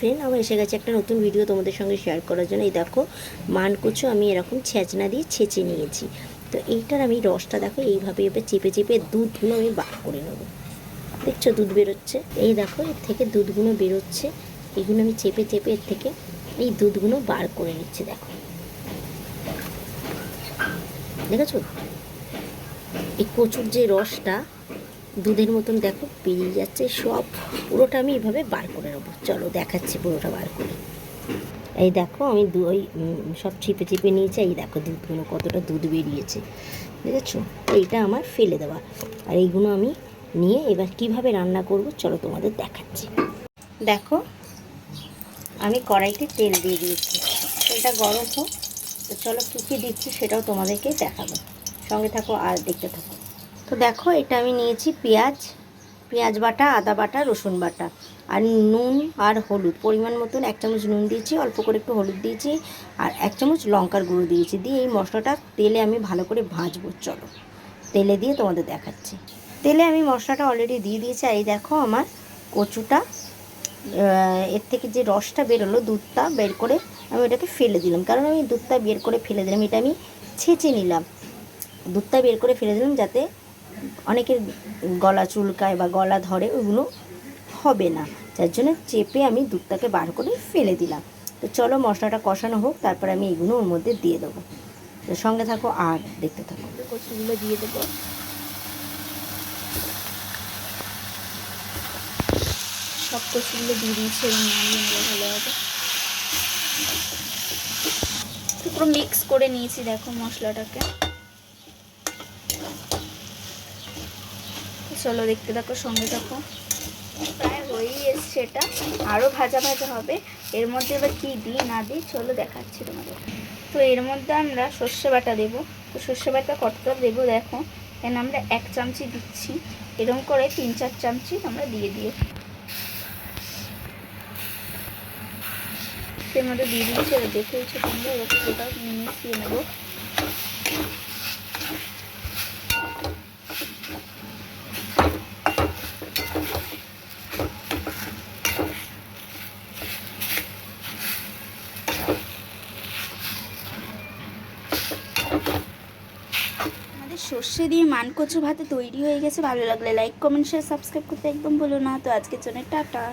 Friend আমার এসে গেছে একটা নতুন ভিডিও তোমাদের সঙ্গে শেয়ার করার জন্য। এই দেখো মানকুচু আমি এরকম ছেঁচনা দিয়ে ছেঁচে নিয়েছি। তো এইটার আমি রসটা দেখো, এইভাবে এবার চেপে চেপে দুধগুলো আমি বার করে নেব। দেখছ, দুধ বেরোচ্ছে। এই দেখো, এর থেকে দুধগুলো বেরোচ্ছে। এগুলো আমি চেপে চেপে এর থেকে এই দুধগুলো বার করে নিচ্ছি, দেখো। দেখেছ? এই কচুর যে রসটা দুধের মতন দেখো বেরিয়ে যাচ্ছে সব। পুরোটা আমি এইভাবে বার করে নেব। চলো দেখাচ্ছি পুরোটা বার করে। এই দেখো আমি দই উম, সব চিপে চিপে নিয়েছি। এই দেখো দুধগুলো কতটা দুধ বেরিয়েছে। দেখেছ এইটা আমার ফেলে দেওয়া। আর এইগুলো আমি নিয়ে এবার কীভাবে রান্না করব চলো তোমাদের দেখাচ্ছি। দেখো আমি কড়াইতে তেল দিয়ে দিয়েছি। তেলটা গরম হোক তো চলো কী কী দিচ্ছি সেটাও তোমাদেরকে দেখাবো। সঙ্গে থাকো আর দেখতে থাকো। তো দেখো, এটা আমি নিয়েছি পেঁয়াজ পেঁয়াজ বাটা, আদা বাটা, রসুন বাটা। আর নুন আর হলুদ, পরিমাণ মতন এক চামচ নুন দিয়েছি, অল্প করে একটু হলুদ দিয়েছি, আর এক চামচ লঙ্কার গুঁড়ো দিয়েছি। দিয়ে এই মশলাটা তেলে আমি ভালো করে ভাজবো, চলো। তেলে দিয়ে তোমাদের দেখাচ্ছি। তেলে আমি মশলাটা অলরেডি দিয়ে দিয়েছি, আর এই দেখো আমার কচুটা এর থেকে যে রসটা বেরোলো, দুধটা বের করে আমি ওটাকে ফেলে দিলাম। কারণ আমি দুধটা বের করে ফেলে দিলাম, এটা আমি ছেঁচে নিলাম। দুধটা বের করে ফেলে দিলাম যাতে অনেকের গলা চুলকায় বা গলা ধরে, ওগুলো হবে না। যার জন্য চেপে আমি দুধটাকে বার করে ফেলে দিলাম। তো চলো মশলাটা কষানো হোক, তারপর আমি এগুলো ওর মধ্যে দিয়ে দেবো। তো সঙ্গে থাকো আর দেখতে থাকো। কচুগুলো দিয়ে দেবো। সব কচুগুলো দিয়ে দিয়েছি নেব ভালোভাবে। পুরো মিক্স করে নিয়েছি, দেখো মশলাটাকে। চলো দেখতে থাকো, সঙ্গে থাকো। প্রায় হয়েই এসছে এটা। আরও ভাজা ভাজা হবে। এর মধ্যে এবার কী দিই, না দিই, চলো দেখাচ্ছি তোমাদের। তো এর মধ্যে আমরা সর্ষে বাটা দেবো। তো সর্ষে বাটা কতটা দেবো দেখো। এখানে আমরা এক চামচি দিচ্ছি। এরকম করে তিন চার চামচি আমরা দিয়ে দিও এর মধ্যে দিয়ে দিচ্ছি দেখেইছো তোমরা, এবার মিশিয়ে নেব। সর্ষে দিয়ে মানকচু ভাতে তৈরি হয়ে গেছে, ভালো লাগলে লাইক কমেন্ট শেয়ার সাবস্ক্রাইব করতে একদম বলো না। তো আজকের জন্য টাটা।